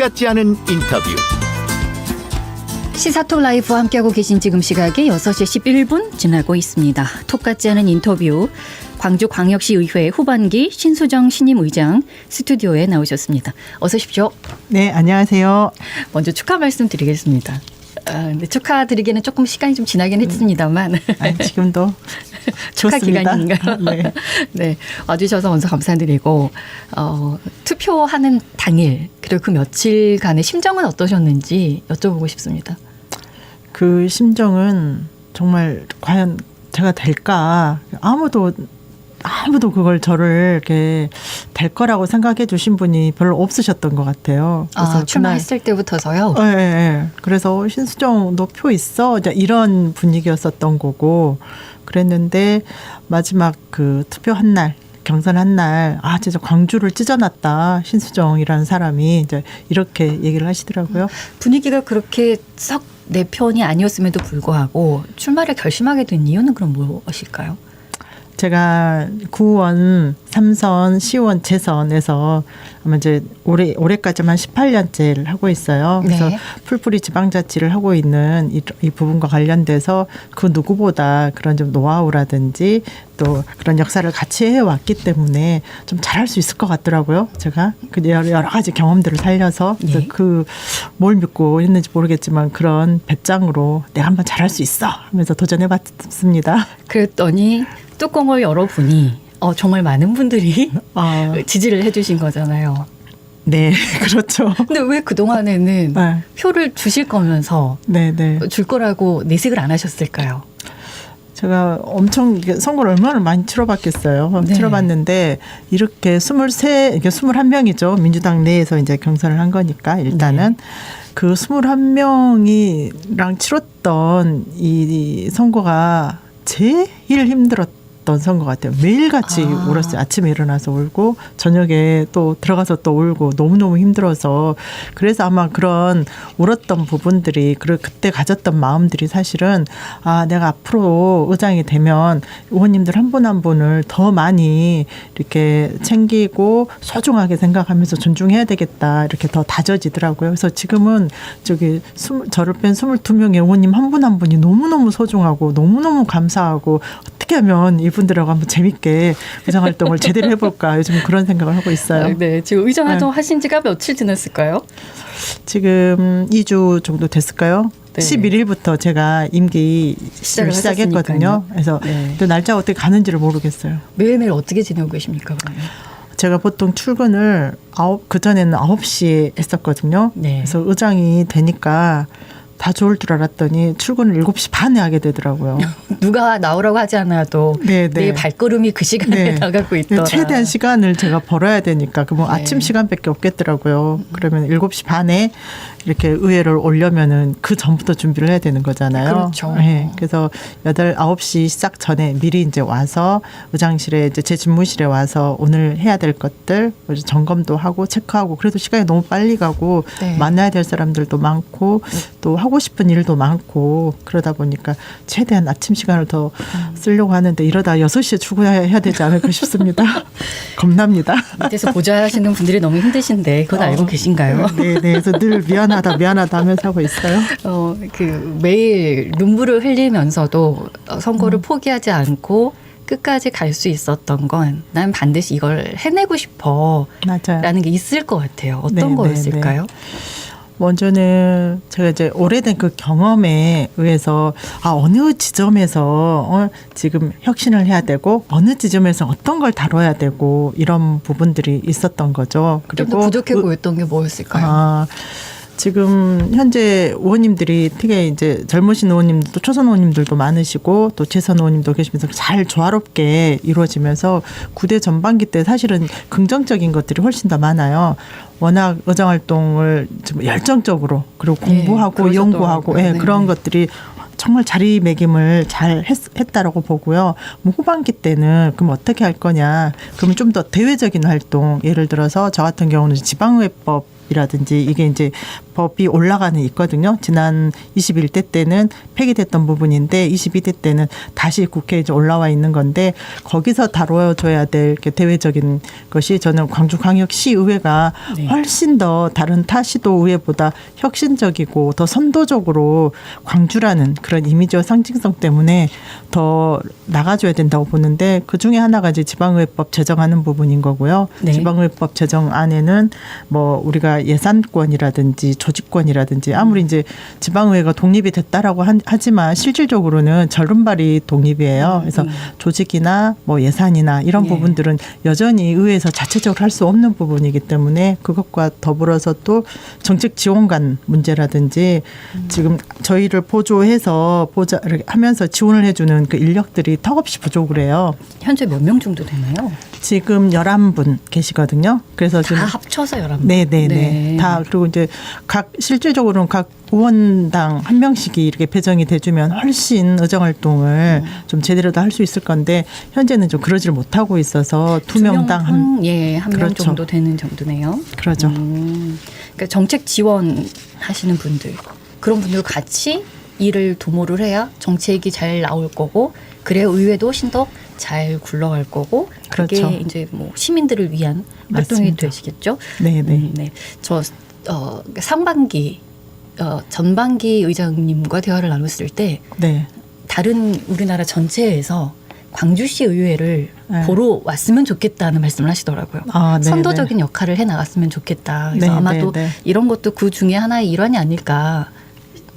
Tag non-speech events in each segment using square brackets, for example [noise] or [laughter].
같지 않은 인터뷰. 시사톡 라이브와 함께하고 계신 지금 시각이 6시 11분 지나고 있습니다. 톡 같지 않은 인터뷰. 광주 광역시 의회 후반기 신수정 신임 의장 스튜디오에 나오셨습니다. 어서 오십시오. 네, 안녕하세요. 먼저 축하 말씀 드리겠습니다. 아, 근데 축하드리기에는 조금 시간이 좀 지나긴 했습니다만 아, 지금도 [laughs] 축하 좋습니다. 기간인가요? 네. [laughs] 네, 와주셔서 먼저 감사드리고 어, 투표하는 당일 그리고 그 며칠간의 심정은 어떠셨는지 여쭤보고 싶습니다. 그 심정은 정말 과연 제가 될까? 아무도 아무도 그걸 저를 이렇게 될 거라고 생각해 주신 분이 별로 없으셨던 것 같아요. 아, 출마했을 때부터서요. 예, 예, 예. 그래서 신수정 너 표 있어? 이런 분위기였었던 거고 그랬는데 마지막 그 투표 한 날. 경선 한 날, 아, 진짜 광주를 찢어놨다. 신수정이라는 사람이 이제 이렇게 얘기를 하시더라고요. 분위기가 그렇게 썩 내 편이 아니었음에도 불구하고 출마를 결심하게 된 이유는 그럼 무엇일까요? 제가 구원, 삼선, 시원, 재선에서 아마 이제 올해 올해까지만 18년째를 하고 있어요. 그래서 네. 풀뿌리 지방자치를 하고 있는 이, 이 부분과 관련돼서 그 누구보다 그런 좀 노하우라든지 또 그런 역사를 같이 해왔기 때문에 좀 잘할 수 있을 것 같더라고요. 제가 그 여러, 가지 경험들을 살려서 네. 그뭘 믿고 했는지 모르겠지만 그런 배짱으로 내가 한번 잘할 수 있어 하면서 도전해봤습니다. 그랬더니 뚜껑을 열어보니 어, 정말 많은 분들이 [laughs] 아, 지지를 해주신 거잖아요. 네, [laughs] 그렇죠. 근데 왜 그동안에는 네, 표를 주실 거면서 네, 네. 줄 거라고 내색을 안 하셨을까요? 제가 엄청 선거를 얼마나 많이 치러봤겠어요. 네. 치러봤는데 이렇게 23, 이게 21명이죠. 민주당 내에서 이제 경선을 한 거니까 일단은 네. 그 21명이랑 치렀던 이 선거가 제일 힘들었 던 선거 같아요. 매일같이 아. 울었어요. 아침에 일어나서 울고 저녁에 또 들어가서 또 울고 너무너무 힘들어서 그래서 아마 그런 울었던 부분들이 그리고 그때 가졌던 마음들이 사실은 아 내가 앞으로 의장이 되면 의원님들 한분한 분을 더 많이 이렇게 챙기고 소중하게 생각하면서 존중해야 되겠다 이렇게 더 다져지더라고요. 그래서 지금은 저기 스물- 저를 뺀 22명의 의원님 한분한 분이 너무너무 소중하고 너무너무 감사하고 어떻게 하면 이분들하고 한번 재밌게 의정 활동을 제대로 해볼까 요즘 그런 생각을 하고 있어요. 아, 네, 지금 의정 활동 하신 지가 며칠 지났을까요? 지금 2주 정도 됐을까요? 네. 11일부터 제가 임기 시작을 시작했거든요. 그래서 네. 또 날짜 어떻게 가는지를 모르겠어요. 매일매일 어떻게 지내고 계십니까, 그러면? 제가 보통 출근을 아홉 그 전에는 9시에 했었거든요. 네. 그래서 의장이 되니까 다 좋을 줄 알았더니 출근을 7시 반에 하게 되더라고요. [laughs] 누가 나오라고 하지 않아도 네, 네. 내 발걸음이 그 시간에 네. [laughs] 나가고 있더라. 최대한 시간을 제가 벌어야 되니까 그뭐 네. 아침 시간밖에 없겠더라고요. 그러면 7시 반에 이렇게 의회를 오려면은 그 전부터 준비를 해야 되는 거잖아요. 그렇죠. 네. 그래서 8, 9시 시작 전에 미리 이제 와서 의장실에 이제 제 집무실에 와서 오늘 해야 될 것들 이제 점검도 하고 체크하고 그래도 시간이 너무 빨리 가고 네. 만나야 될 사람들도 많고 또 하고 싶은 일도 많고 그러다 보니까 최대한 아침 시간을 더 쓰려고 하는데 이러다 6시에 출근해야 되지 않을까 싶습니다. [laughs] 겁납니다. 밑에서 보좌하시는 분들이 너무 힘드신데 그건 알고 계신가요? 네, 네. 그래서 늘 미안하다, 미안하다 하면서 하고 있어요. 어, 그 매일 눈물을 흘리면서도 어, 선거를 음. 포기하지 않고 끝까지 갈 수 있었던 건 난 반드시 이걸 해내고 싶어라는 맞아요. 게 있을 것 같아요. 어떤 네, 네, 거였을까요? 먼저는 제가 이제 오래된 그 경험에 의해서 아 어느 지점에서 어, 지금 혁신을 해야 되고 어느 지점에서 어떤 걸 다뤄야 되고 이런 부분들이 있었던 거죠. 좀더 부족해 의- 보였던 게 뭐였을까요? 아, 지금 현재 의원님들이 특히 이제 젊으신 의원님도 초선 의원님들도 많으시고 또 재선 의원님도 계시면서 잘 조화롭게 이루어지면서 구대 전반기 때 사실은 긍정적인 것들이 훨씬 더 많아요. 워낙 의정 활동을 좀 열정적으로 그리고 예, 공부하고 그러셨더라고요. 연구하고 예, 네, 그런 네. 것들이 정말 자리매김을 잘 했, 했다라고 보고요. 뭐 후반기 때는 그럼 어떻게 할 거냐? 그러면 좀 더 대외적인 활동, 예를 들어서 저 같은 경우는 지방의회법 이라든지 이게 이제 법이 올라가는 있거든요. 지난 21대 때는 폐기됐던 부분인데 22대 때는 다시 국회에 올라와 있는 건데 거기서 다뤄줘야 될 대외적인 것이 저는 광주광역시 의회가 네. 훨씬 더 다른 타 시도 의회보다 혁신적이고 더 선도적으로 광주라는 그런 이미지와 상징성 때문에 더 나가줘야 된다고 보는데 그 중에 하나가 이제 지방의회법 제정하는 부분인 거고요. 네. 지방의회법 제정 안에는 뭐 우리가 예산권이라든지 조 직권이라든지 아무리 이제 지방의회가 독립이 됐다라고 한- 하지만 실질적으로는 절름발이 독립이에요. 그래서 조직이나 뭐 예산이나 이런 예. 부분들은 여전히 의회에서 자체적으로 할 수 없는 부분이기 때문에 그것과 더불어서 또 정책 지원관 문제라든지 지금 저희를 보조해서 보좌를 하면서 지원을 해주는 그 인력들이 턱없이 부족을 해요. 현재 몇 명 정도 되나요? 지금 11분 계시거든요. 그래서 다 지금 합쳐서 11명. 네네 네. 다 그리고 이제 각 실질적으로는 각 의원당 한 명씩이 이렇게 배정이 돼주면 훨씬 의정 활동을 좀 제대로 할수 있을 건데 현재는 좀 그러질 못하고 있어서 두 명당 한 예, 한명 그렇죠. 정도 되는 정도네요. 그러죠. 음, 그러니까 정책 지원 하시는 분들 그런 분들 같이 일을 도모를 해야 정책이 잘 나올 거고 그래야 의회도 훨씬 더 잘 굴러갈 거고 그게 그렇죠. 이제 뭐 시민들을 위한 활동이 맞습니다. 되시겠죠. 네 네. 음, 네. 저 어, 상반기 어, 전반기 의장님과 대화를 나눴을 때 네. 다른 우리나라 전체에서 광주시 의회를 네. 보러 왔으면 좋겠다는 말씀을 하시더라고요. 아, 네네. 선도적인 역할을 해 나갔으면 좋겠다. 그래서 네, 아마도 네, 네. 이런 것도 그 중에 하나의 일환이 아닐까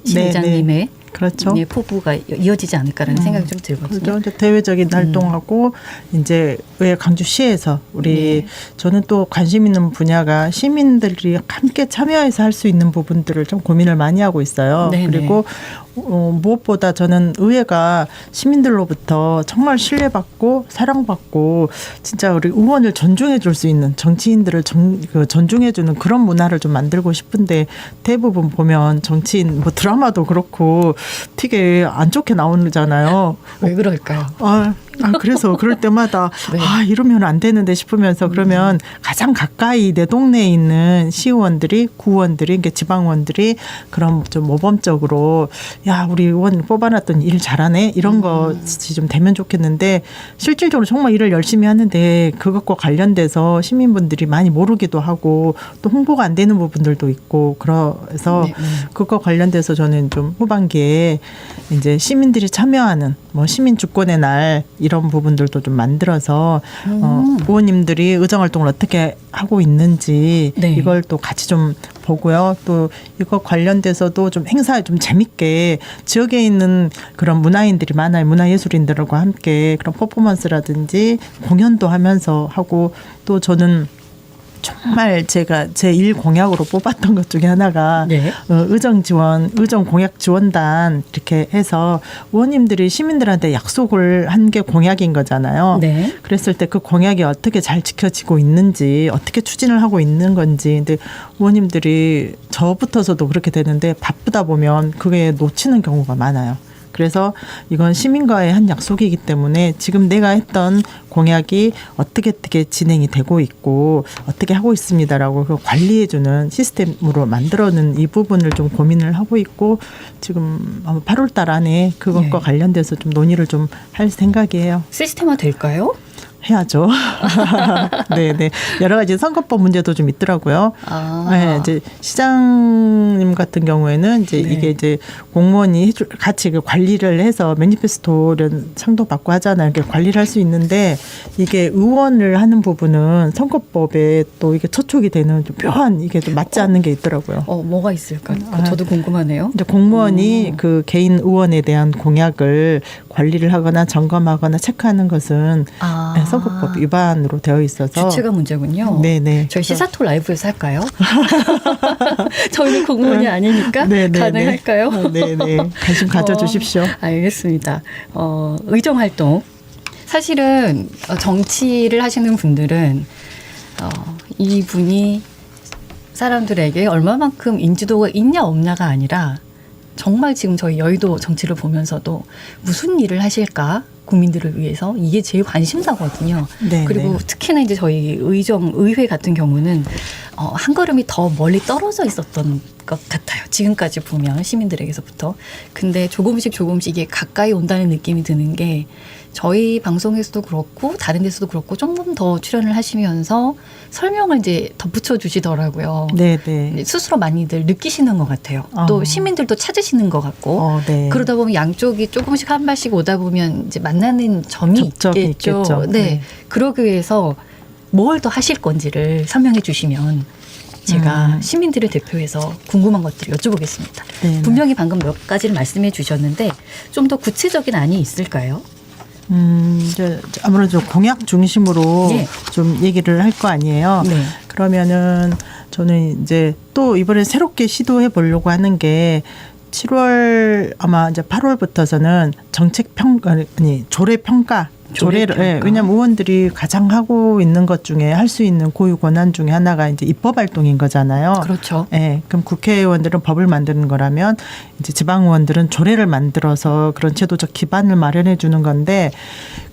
신 네, 의장님의 그렇죠. 예, 포부가 이어지지 않을까라는 음. 생각이 좀 들거든요. 그죠. 이제 대외적인 음. 활동하고 이제 왜 강주시에서 우리 네. 저는 또 관심 있는 분야가 시민들이 함께 참여해서 할 수 있는 부분들을 좀 고민을 많이 하고 있어요. 네네. 그리고 어, 무엇보다 저는 의회가 시민들로부터 정말 신뢰받고 사랑받고 진짜 우리 의원을 존중해 줄 수 있는 정치인들을 정, 그 존중해 주는 그런 문화를 좀 만들고 싶은데 대부분 보면 정치인 뭐 드라마도 그렇고 되게 안 좋게 나오잖아요. 왜 그럴까요? 아, 아, 그래서 그럴 때마다 [laughs] 네. 아 이러면 안 되는데 싶으면서 그러면 가장 가까이 내 동네에 있는 시의원들이 구의원들이 이게 지방의원들이 그럼 좀 모범적으로 야 우리 의원 뽑아놨더니 일 잘하네 이런 것이 좀 되면 좋겠는데 실질적으로 정말 일을 열심히 하는데 그것과 관련돼서 시민분들이 많이 모르기도 하고 또 홍보가 안 되는 부분들도 있고 그래서 네, 네. 그거 관련돼서 저는 좀 후반기에 이제 시민들이 참여하는 뭐 시민 주권의 날 이런 부분들도 좀 만들어서 어, 음. 의원님들이 의정 활동을 어떻게 하고 있는지 네. 이걸 또 같이 좀 보고요. 또 이거 관련돼서도 좀 행사 좀 재밌게 지역에 있는 그런 문화인들이 많아요. 문화예술인들과 함께 그런 퍼포먼스라든지 공연도 하면서 하고 또 저는 정말 제가 제 일 공약으로 뽑았던 것 중에 하나가 네. 어, 의정 지원, 의정 공약 지원단 이렇게 해서 의원님들이 시민들한테 약속을 한 게 공약인 거잖아요. 네. 그랬을 때 그 공약이 어떻게 잘 지켜지고 있는지 어떻게 추진을 하고 있는 건지 근데 의원님들이 저부터서도 그렇게 되는데 바쁘다 보면 그게 놓치는 경우가 많아요. 그래서 이건 시민과의 한 약속이기 때문에 지금 내가 했던 공약이 어떻게 어떻게 진행이 되고 있고 어떻게 하고 있습니다라고 그 관리해주는 시스템으로 만들어는 이 부분을 좀 고민을 하고 있고 지금 아마 8월 달 안에 그것과 예. 관련돼서 좀 논의를 좀 할 생각이에요. 시스템화 될까요? 해야죠. [laughs] 네, 네. 여러 가지 선거법 문제도 좀 있더라고요. 아. 네, 이제 시장님 같은 경우에는 이제 네. 이게 이제 공무원이 해줄 같이 그 관리를 해서 매니페스토를 상도 받고 하잖아요. 이렇게 관리를 할 수 있는데 이게 의원을 하는 부분은 선거법에 또 이게 처촉이 되는 좀 묘한 이게 좀 맞지 않는 게 있더라고요. 어, 뭐가 있을까? 아. 저도 궁금하네요. 이제 공무원이 그 개인 의원에 대한 공약을 관리를 하거나 점검하거나 체크하는 것은 아. 네, 선거법 위반으로 되어 있어서 주체가 문제군요. 네네. 저희 시사토 라이브에서 할까요? [laughs] 저희는 공무원이 아니니까 네네네. 가능할까요? 어, 네네. 관심 가져주십시오. 어, 알겠습니다. 어, 의정 활동. 사실은 어, 정치를 하시는 분들은 어, 이분이 사람들에게 얼마만큼 인지도가 있냐 없냐가 아니라 정말 지금 저희 여의도 정치를 보면서도 무슨 일을 하실까 국민들을 위해서 이게 제일 관심사거든요. 네, 그리고 네. 특히나 이제 저희 의정 의회 같은 경우는 어, 한 걸음이 더 멀리 떨어져 있었던 것 같아요. 지금까지 보면 시민들에게서부터. 근데 조금씩 조금씩 이게 가까이 온다는 느낌이 드는 게 저희 방송에서도 그렇고 다른 데서도 그렇고 조금 더 출연을 하시면서 설명을 이제 덧붙여 주시더라고요. 네, 네. 스스로 많이들 느끼시는 것 같아요. 또 어. 시민들도 찾으시는 것 같고. 어, 네. 그러다 보면 양쪽이 조금씩 한 발씩 오다 보면 이제 만나는 점이 있겠죠. 있겠죠. 네. 네. 그러기 위해서 뭘 더 하실 건지를 설명해 주시면 제가 음. 시민들을 대표해서 궁금한 것들을 여쭤보겠습니다. 네, 네. 분명히 방금 몇 가지를 말씀해 주셨는데 좀 더 구체적인 안이 있을까요? 음, 이제 아무래도 공약 중심으로 예. 좀 얘기를 할 거 아니에요. 네. 그러면은 저는 이제 또 이번에 새롭게 시도해 보려고 하는 게 7월 아마 이제 8월부터서는 정책 평가 아니 조례 평가 조례 조례를 예. 왜냐면 의원들이 가장 하고 있는 것 중에 할 수 있는 고유 권한 중에 하나가 이제 입법 활동인 거잖아요. 그렇죠. 예, 그럼 국회의원들은 법을 만드는 거라면 이제 지방 의원들은 조례를 만들어서 그런 제도적 기반을 마련해 주는 건데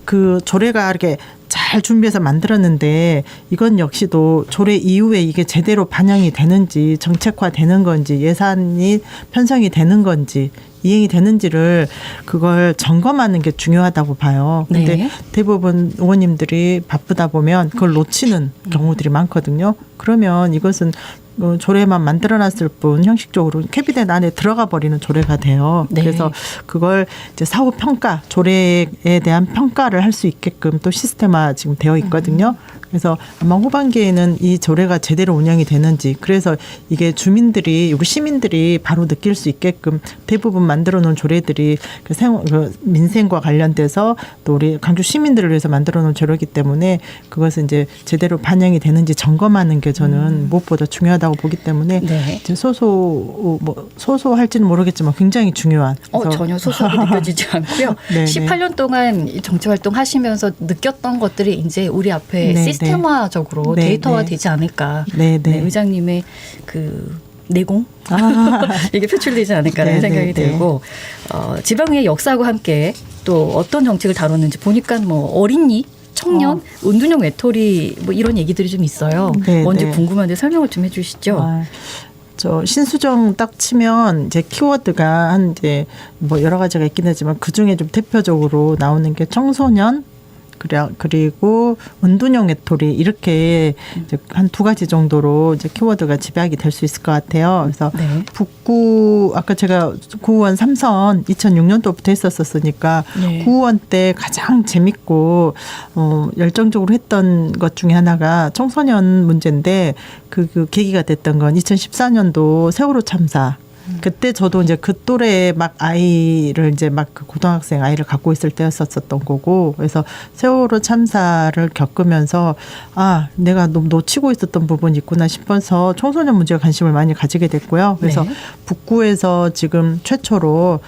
그 조례가 이렇게 잘 준비해서 만들었는데 이건 역시도 조례 이후에 이게 제대로 반영이 되는지 정책화 되는 건지 예산이 편성이 되는 건지 이행이 되는지를 그걸 점검하는 게 중요하다고 봐요. 근데 네. 대부분 의원님들이 바쁘다 보면 그걸 놓치는 경우들이 많거든요. 그러면 이것은 어, 조례만 만들어놨을 뿐 형식적으로 캐비넷 안에 들어가 버리는 조례가 돼요. 네. 그래서 그걸 이제 사후 평가 조례에 대한 평가를 할 수 있게끔 또 시스템화 지금 되어 있거든요. 그래서 아마 후반기에는 이 조례가 제대로 운영이 되는지 그래서 이게 주민들이 우리 시민들이 바로 느낄 수 있게끔 대부분 만들어 놓은 조례들이 그 생, 그 민생과 관련돼서 또 우리 강주 시민들을 위해서 만들어 놓은 조례이기 때문에 그것은 이제 제대로 반영이 되는지 점검하는 게 저는 무엇보다 중요하다고 보기 때문에 네. 이제 소소 뭐 소소할지는 모르겠지만 굉장히 중요한 어, 전혀 소소하게 [laughs] 느껴지지 않고요. 네, 네. 18년 동안 이 정치 활동 하시면서 느꼈던 것들이 이제 우리 앞에 네, 시스템 화적으로 네, 데이터화 네. 되지 않을까. 네, 네. 의장님의 그 내공 아, [laughs] 이게 표출되지 않을까라는 네, 생각이 네, 네. 들고 어, 지방의 역사하고 함께 또 어떤 정책을 다뤘는지 보니까 뭐 어린이 청년, 은둔형 외톨이 뭐 이런 얘기들이 좀 있어요. 네, 뭔지 네. 궁금한데 설명을 좀 해주시죠. 아, 저 신수정 딱 치면 이제 키워드가 한 이제 뭐 여러 가지가 있긴 하지만 그 중에 좀 대표적으로 나오는 게 청소년 그리고 은둔형 외톨이 이렇게 한 두 가지 정도로 이제 키워드가 집약이 될 수 있을 것 같아요. 그래서 네. 북구 아까 제가 구의원 삼선 2006년도부터 했었었으니까 네. 구의원 때 가장 재밌고 어 열정적으로 했던 것 중에 하나가 청소년 문제인데 그, 그 계기가 됐던 건 2014년도 세월호 참사 그때 저도 이제 그 또래에 막 아이를 이제 막 그 고등학생 아이를 갖고 있을 때였었던 거고 그래서 세월호 참사를 겪으면서 아 내가 너무 놓치고 있었던 부분이 있구나 싶어서 청소년 문제에 관심을 많이 가지게 됐고요. 그래서 네. 북구에서 지금 최초로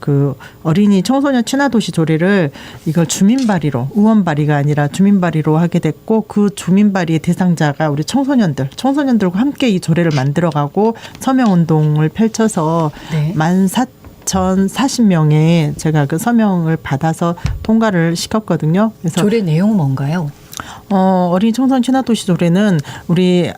그 어린이 청소년 친화도시 조례를 이걸 주민 발의로 의원 발의가 아니라 주민 발의로 하게 됐고 그 주민 발의의 대상자가 우리 청소년들 청소년들과 함께 이 조례를 만들어가고 서명 운동을 펼쳐서 네. 만 사천 사십 명의 제가 그 서명을 받아서 통과를 시켰거든요. 그래서 조례 내용은 뭔가요? 어, 어린이 청소년 친화도시 조례는 우리 청-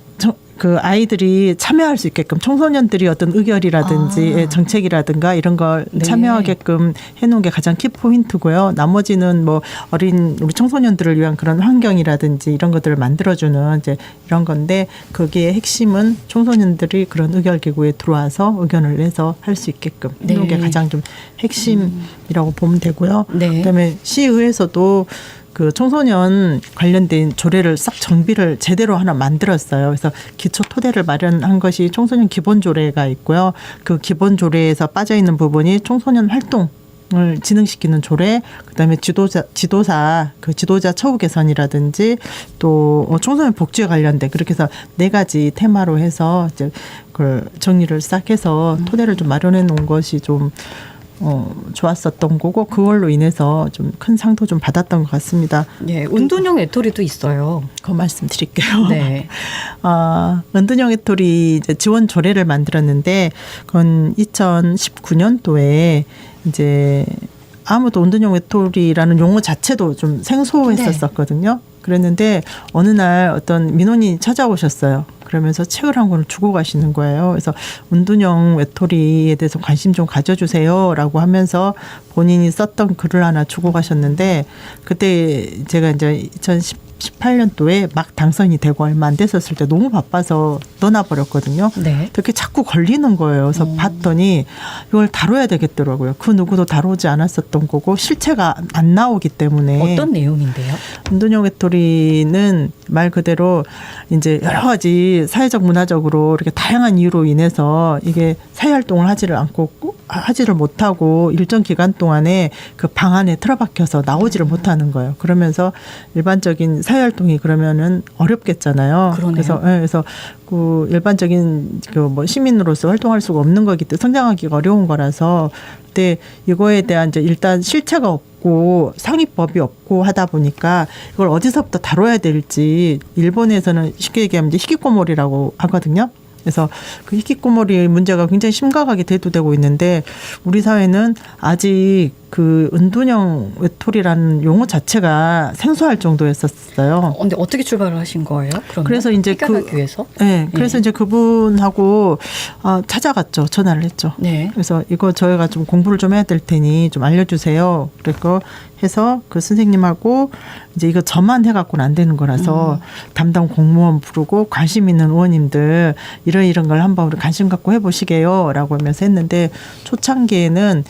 그 아이들이 참여할 수 있게끔 청소년들이 어떤 의결이라든지 아. 예, 정책이라든가 이런 걸 네. 참여하게끔 해놓은 게 가장 키 포인트고요. 나머지는 뭐 어린 우리 청소년들을 위한 그런 환경이라든지 이런 것들을 만들어주는 이제 이런 건데 거기에 핵심은 청소년들이 그런 의결 기구에 들어와서 의견을 내서 할 수 있게끔 해놓은 네. 게 가장 좀 핵심이라고 보면 되고요. 네. 그다음에 시의회에서도 그 청소년 관련된 조례를 싹 정비를 제대로 하나 만들었어요. 그래서 기초 토대를 마련한 것이 청소년 기본 조례가 있고요. 그 기본 조례에서 빠져 있는 부분이 청소년 활동 을 진흥시키는 조례, 그다음에 지도자 지도사 그 지도자 처우 개선이라든지 또 어, 청소년 복지에 관련된 그렇게 해서 네 가지 테마로 해서 이제 그걸 정리를 싹 해서 토대를 좀 마련해 놓은 것이 좀 어, 좋았었던 거고 그걸로 인해서 좀 큰 상도 좀 받았던 것 같습니다. 예, 운둔형 외톨이도 있어요. 그 말씀드릴게요. 네. [laughs] 아, 은둔형 외톨이 이제 지원 조례를 만들었는데 그건 2019년도에 이제 아무도 운동용 외톨이라는 용어 자체도 좀 생소했었거든요. 그랬는데 어느 날 어떤 민원이 찾아오셨어요. 그러면서 책을 한 권을 주고 가시는 거예요. 그래서 운동형 외톨이에 대해서 관심 좀 가져주세요라고 하면서 본인이 썼던 글을 하나 주고 가셨는데 그때 제가 이제 2018년도에 막 당선이 되고 얼마 안 됐었을 때 너무 바빠서 떠나버렸거든요. 네. 이렇게 자꾸 걸리는 거예요. 그래서 음. 봤더니 이걸 다뤄야 되겠더라고요. 그 누구도 다루지 않았었던 거고 실체가 안 나오기 때문에 어떤 내용인데요? 운동형 외톨이는 말 그대로 이제 여러 가지 사회적 문화적으로 이렇게 다양한 이유로 인해서 이게 사회 활동을 하지를 않고 꾸- 하지를 못하고 일정 기간 동안에 그 방 안에 틀어박혀서 나오지를 못하는 거예요. 그러면서 일반적인 사회 활동이 그러면은 어렵겠잖아요. 그러네요. 그래서 예, 그래서 그 일반적인 그 뭐 시민으로서 활동할 수가 없는 거기 때문에 성장하기가 어려운 거라서 그때 이거에 대한 이제 일단 실체가 없고 상위법이 없고 하다 보니까 이걸 어디서부터 다뤄야 될지 일본에서는 쉽게 얘기하면 이제 히키코모리라고 하거든요. 그래서 그 히키코모리 문제가 굉장히 심각하게 대두되고 있는데 우리 사회는 아직 그 은둔형 외톨이라는 용어 자체가 생소할 정도였었어요. 어, 근데 어떻게 출발을 하신 거예요? 그러면? 그래서 이제 그- 위해서? 네, 그래서 이제 그분하고 아, 찾아갔죠. 전화를 했죠. 네. 그래서 이거 저희가 좀 공부를 좀 해야 될 테니 좀 알려주세요. 그랬고 해서 그 선생님하고 이제 이거 저만 해갖고는 안 되는 거라서 담당 공무원 부르고 관심 있는 의원님들 이런 이런 걸 한번 우리 관심 갖고 해보시게요라고 하면서 했는데 초창기에는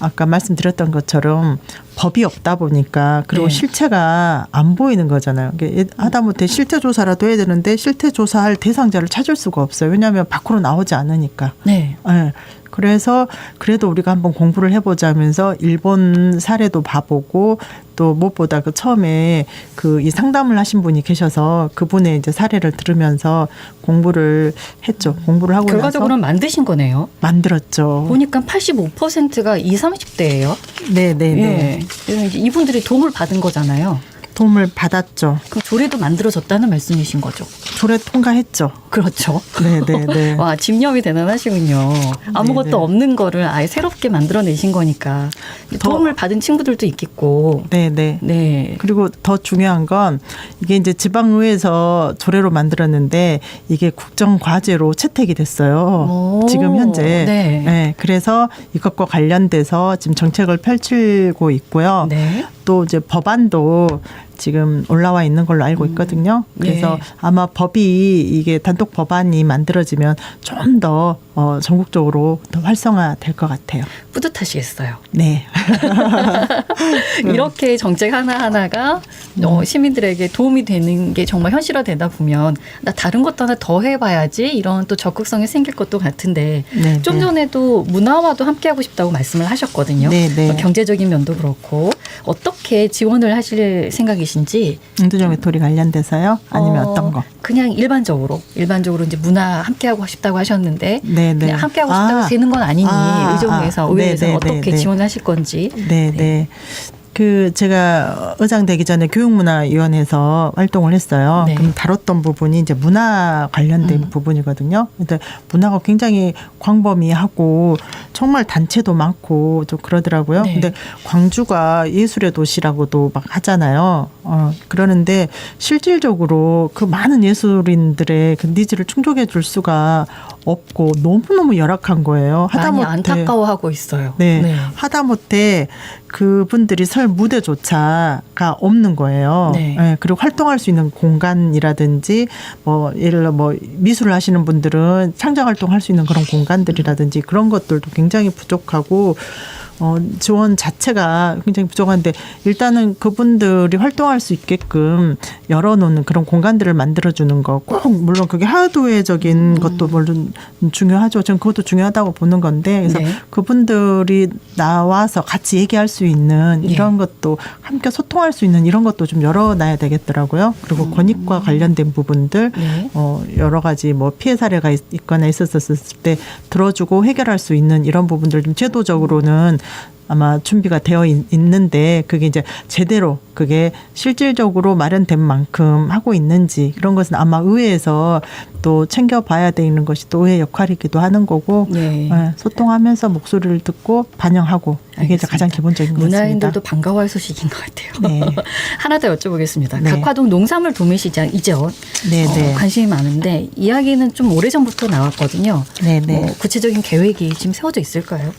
아까 말씀드렸던 것처럼 법이 없다 보니까 그리고 네. 실체가 안 보이는 거잖아요. 하다못해 실태 조사라도 해야 되는데 실태 조사할 대상자를 찾을 수가 없어요. 왜냐하면 밖으로 나오지 않으니까. 네. 예. 그래서 그래도 우리가 한번 공부를 해보자면서 일본 사례도 봐보고 또 무엇보다 그 처음에 그 이 상담을 하신 분이 계셔서 그분의 이제 사례를 들으면서 공부를 했죠. 공부를 하고 결과적으로는 만드신 거네요. 만들었죠. 보니까 85%가 20, 30대예요. 네, 네, 네. 예. 이분들이 도움을 받은 거잖아요. 도움을 받았죠. 그럼 조례도 만들어졌다는 말씀이신 거죠. 조례 통과했죠. 그렇죠. 네, 네, 네. [laughs] 와, 집념이 대단하시군요. 아무것도 네. 없는 거를 아예 새롭게 만들어내신 거니까. 더- 도움을 받은 친구들도 있겠고. 네, 네. 네. 그리고 더 중요한 건 이게 이제 지방의회에서 조례로 만들었는데 이게 국정 과제로 채택이 됐어요. 오, 지금 현재. 네. 그래서 이것과 관련돼서 지금 정책을 펼치고 있고요. 네. 또 이제 법안도 지금 올라와 있는 걸로 알고 있거든요. 그래서 네. 아마 법이 이게 단독 법안이 만들어지면 좀 더 어, 전국적으로 더 활성화될 것 같아요. 뿌듯하시겠어요. 네. [laughs] 이렇게 정책 하나하나가 음. 어, 시민들에게 도움이 되는 게 정말 현실화되다 보면 나 다른 것도 하나 더 해봐야지 이런 또 적극성이 생길 것도 같은데 네, 좀 네. 전에도 문화와도 함께하고 싶다고 말씀을 하셨거든요. 네, 네. 어, 경제적인 면도 그렇고 어떻게 지원을 하실 생각이 신지 은두정 외톨이 관련돼서요? 아니면 어, 어, 떤 거? 그냥 일반적으로 일반적으로 이제 문화 함께 하고 싶다고 하셨는데 네, 네. 그냥 함께 하고 싶다고 아, 되는 건 아니니 아, 의정부에서 아, 의회에서 네, 네, 어떻게 네, 네. 지원하실 건지 네, 네. 그 제가 의장 되기 전에 교육문화위원회에서 활동을 했어요. 네. 그럼 다뤘던 부분이 이제 문화 관련된 음. 부분이거든요. 근데 문화가 굉장히 광범위하고 정말 단체도 많고 좀 그러더라고요. 네. 근데 광주가 예술의 도시라고도 막 하잖아요. 어, 그러는데 실질적으로 그 많은 예술인들의 그 니즈를 충족해 줄 수가 없고 너무너무 열악한 거예요. 하다못해 안타까워하고 있어요. 네. 하다못해 그분들이 설 무대조차가 없는 거예요. 네. 예, 그리고 활동할 수 있는 공간이라든지 뭐 예를 들어 뭐 미술을 하시는 분들은 창작 활동할 수 있는 그런 공간들이라든지 그런 것들도 굉장히 부족하고 어, 지원 자체가 굉장히 부족한데 일단은 그분들이 활동할 수 있게끔 열어놓는 그런 공간들을 만들어주는 거 꼭 물론 그게 하드웨어적인 음. 것도 물론 중요하죠. 저는 그것도 중요하다고 보는 건데 그래서 네. 그분들이 나와서 같이 얘기할 수 있는 예. 이런 것도 함께 소통할 수 있는 이런 것도 좀 열어놔야 되겠더라고요. 그리고 권익과 관련된 부분들 음. 네. 어, 여러 가지 뭐 피해 사례가 있, 있거나 있었을 때 들어주고 해결할 수 있는 이런 부분들 좀 제도적으로는 아마 준비가 되어 있, 있는데 그게 이제 제대로 그게 실질적으로 마련된 만큼 하고 있는지 이런 것은 아마 의회에서 또 챙겨봐야 되는 것이 또 의회 역할이기도 하는 거고 네. 예, 소통하면서 목소리를 듣고 반영하고 이게 이제 알겠습니다. 가장 기본적인 것 같습니다. 문화인들도 반가워할 소식인 것 같아요. 네. [laughs] 하나 더 여쭤보겠습니다. 네. 각화동 농산물 도매시장 이전 네, 어, 네. 관심이 많은데 이야기는 좀 오래 전부터 나왔거든요. 네, 네. 뭐 구체적인 계획이 지금 세워져 있을까요?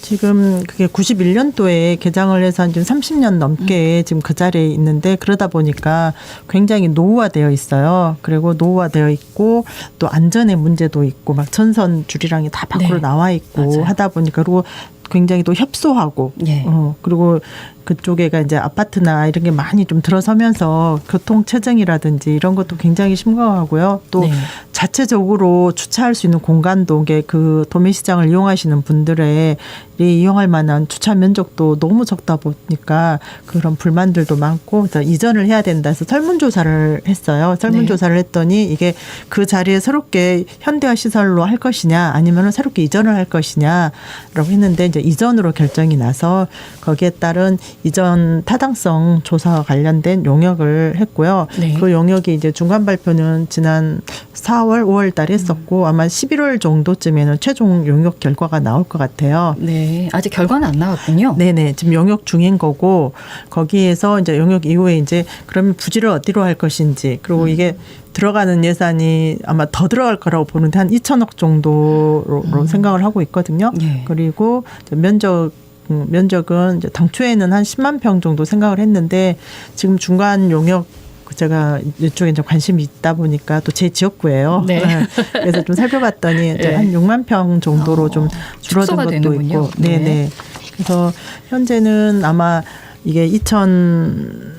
지금 그게 91년도에 개장을 해서 한 지금 30년 음. 넘게 지금 그 자리에 있는데 그러다 보니까 굉장히 노후화되어 있어요. 그리고 노후화되어 있고 또 안전의 문제도 있고 막 전선 줄이랑이 다 밖으로 네. 나와 있고 맞아요. 하다 보니까 그리고 굉장히 또 협소하고 예. 어 그리고 그쪽에가 이제 아파트나 이런 게 많이 좀 들어서면서 교통 체증이라든지 이런 것도 굉장히 심각하고요. 또 네. 자체적으로 주차할 수 있는 공간도 이게 그 도매시장을 이용하시는 분들의 이 이용할 만한 주차 면적도 너무 적다 보니까 그런 불만들도 많고 그래서 이전을 해야 된다 해서 설문조사를 했어요. 설문조사를 했더니 이게 그 자리에 새롭게 현대화 시설로 할 것이냐 아니면 새롭게 이전을 할 것이냐라고 했는데 이제 이전으로 결정이 나서 거기에 따른 이전 타당성 조사와 관련된 용역을 했고요. 네. 그 용역이 이제 중간 발표는 지난 4월, 5월 달에 했었고 아마 11월 정도쯤에는 최종 용역 결과가 나올 것 같아요. 네. 아직 결과는 안 나왔군요. 네네 지금 용역 중인 거고 거기에서 이제 용역 이후에 이제 그러면 부지를 어디로 할 것인지 그리고 음. 이게 들어가는 예산이 아마 더 들어갈 거라고 보는데 한 2천억 정도로 생각을 하고 있거든요. 음. 예. 그리고 면적 음, 면적은 이제 당초에는 한 10만 평 정도 생각을 했는데 지금 중간 용역 제가 이쪽에 이제 관심이 있다 보니까 또 제 지역구예요. 네. [laughs] 그래서 좀 살펴봤더니 [laughs] 네. 한 6만 평 정도로 어, 좀 줄어든 것도 되는군요. 있고, 네, 네. 네. 그래서 현재는 아마 이게 2000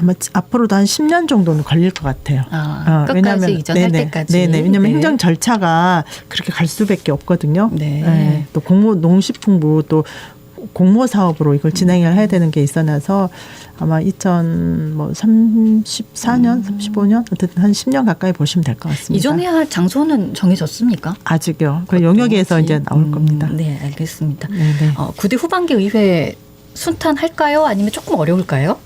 아마 앞으로도 한 10년 정도는 걸릴 것 같아요. 아, 어, 끝까지 이전할 네네, 때까지. 네네. 왜냐하면 네. 행정 절차가 그렇게 갈 수밖에 없거든요. 네. 또 공모 농식품부 또 공모 사업으로 이걸 진행을 해야 되는 게 있어나서 아마 2034년, 35년 어쨌든 한 10년 가까이 보시면 될 것 같습니다. 이전해야 할 장소는 정해졌습니까? 아직요. 그 영역에서 이제? 나올 음, 겁니다. 네, 알겠습니다. 네네. 어, 구대 후반기 의회 순탄할까요? 아니면 조금 어려울까요?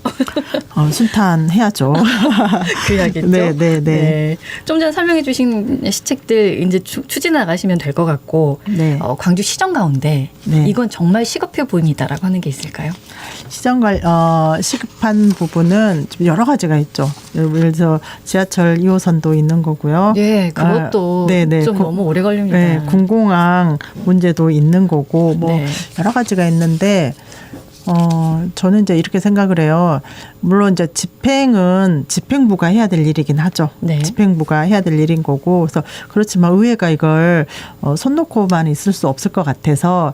어, 순탄해야죠. [laughs] 그 이야기죠. 네, 네, 네. 좀 전에 설명해 주신 시책들 이제 추, 추진해 나가시면 될 것 같고 네. 어, 광주 시정 가운데 네. 이건 정말 시급해 보인다라고 하는 게 있을까요? 시정관 어, 시급한 부분은 좀 여러 가지가 있죠. 예를 들어서 지하철 2호선도 있는 거고요. 예, 그것도 아, 네네. 좀 고- 너무 오래 걸립니다. 네, 공공항 문제도 있는 거고 뭐 네. 여러 가지가 있는데 어 저는 이제 이렇게 생각을 해요. 물론 이제 집행은 집행부가 해야 될 일이긴 하죠. 네. 집행부가 해야 될 일인 거고 그래서 그렇지만 의회가 이걸 어, 손 놓고만 있을 수 없을 것 같아서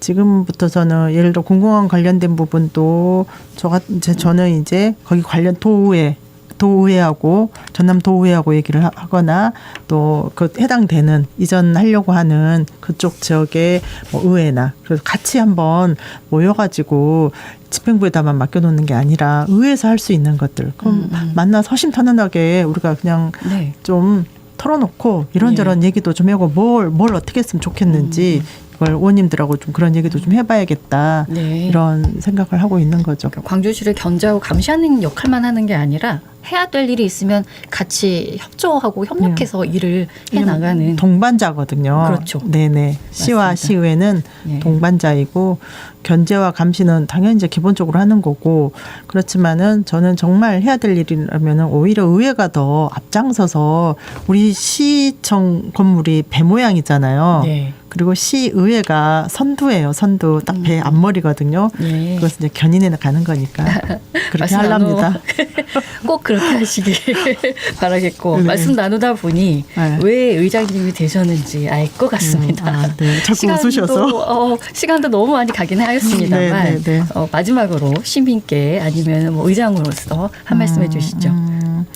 지금부터 저는 예를 들어 공공항 관련된 부분도 저 같은 제 저는 이제 거기 관련 도의회 도의회하고 전남 도의회하고 얘기를 하- 하거나 또 그 해당되는 이전하려고 하는 그쪽 지역의 뭐 의회나 그래서 같이 한번 모여가지고 집행부에다만 맡겨놓는 게 아니라 의회에서 할 수 있는 것들 그럼 음, 음. 만나 서심탄회하게 우리가 그냥 네. 좀 털어놓고 이런저런 얘기도 좀 하고 뭘 뭘 어떻게 했으면 좋겠는지 이걸 의원님들하고 좀 그런 얘기도 좀 해봐야겠다 네. 이런 생각을 하고 있는 거죠. 그러니까 광주시를 견제하고 감시하는 역할만 하는 게 아니라 해야 될 일이 있으면 같이 협조하고 협력해서 일을 해 나가는 동반자거든요. 그렇죠. 네네. 시와 맞습니다. 시의회는 예. 동반자이고 견제와 감시는 당연히 이제 기본적으로 하는 거고 그렇지만은 저는 정말 해야 될 일이라면은 오히려 의회가 더 앞장서서 우리 시청 건물이 배 모양이잖아요. 네. 그리고 시의회가 선두예요. 선두 딱 배 앞머리거든요. 네. 그것은 이제 견인해 가는 거니까 [laughs] 그렇게 하랍니다. [laughs] 꼭 그렇게 하시길 [laughs] 바라겠고 네. 말씀 나누다 보니 네. 왜 의장님이 되셨는지 알 것 같습니다. 음, 아, 네. 자꾸 시간도, 웃으셔서. 어, 시간도 너무 많이 가긴 하였습니다만 네, 네, 네. 어, 마지막으로 시민께 아니면 뭐 의장으로서 한 말씀 해주시죠. 음,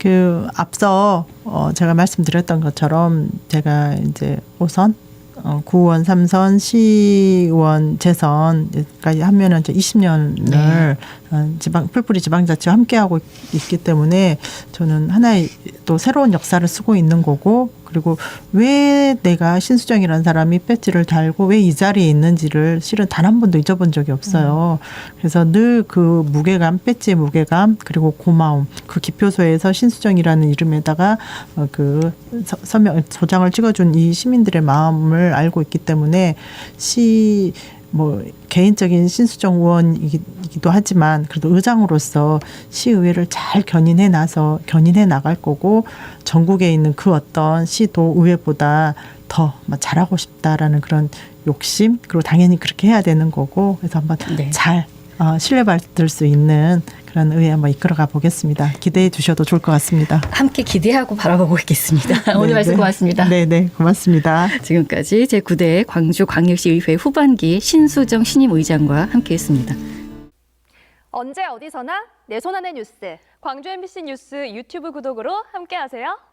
그 앞서 어 제가 말씀드렸던 것처럼 제가 이제 오선 어 구원 삼선 시의원 재선까지 하면은 이제 20년을 네. 어, 지방 풀뿌리 지방자치와 함께 하고 있기 때문에 저는 하나의 또 새로운 역사를 쓰고 있는 거고 그리고 왜 내가 신수정이라는 사람이 배지를 달고 왜 이 자리에 있는지를 실은 단 한 번도 잊어본 적이 없어요. 그래서 늘 그 무게감, 배지의 무게감, 그리고 고마움, 그 기표소에서 신수정이라는 이름에다가 어, 그 서- 서명 소장을 찍어준 이 시민들의 마음을 알고 있기 때문에 시 뭐 개인적인 신수정 의원이기도 하지만 그래도 의장으로서 시의회를 잘 견인해 나서 견인해 나갈 거고 전국에 있는 그 어떤 시도 의회보다 더 잘하고 싶다라는 그런 욕심 그리고 당연히 그렇게 해야 되는 거고 그래서 한번 네. 잘 어, 신뢰받을 수 있는 그런 의회 한번 이끌어가 보겠습니다. 기대해 주셔도 좋을 것 같습니다. 함께 기대하고 바라보고 있겠습니다. [laughs] 오늘 네, 말씀 네. 고맙습니다. 네, 네, 고맙습니다. 지금까지 제9대 광주 광역시의회 후반기 신수정 신임 의장과 함께했습니다. 언제 어디서나 내 손 안의 뉴스. 광주 MBC 뉴스 유튜브 구독으로 함께하세요.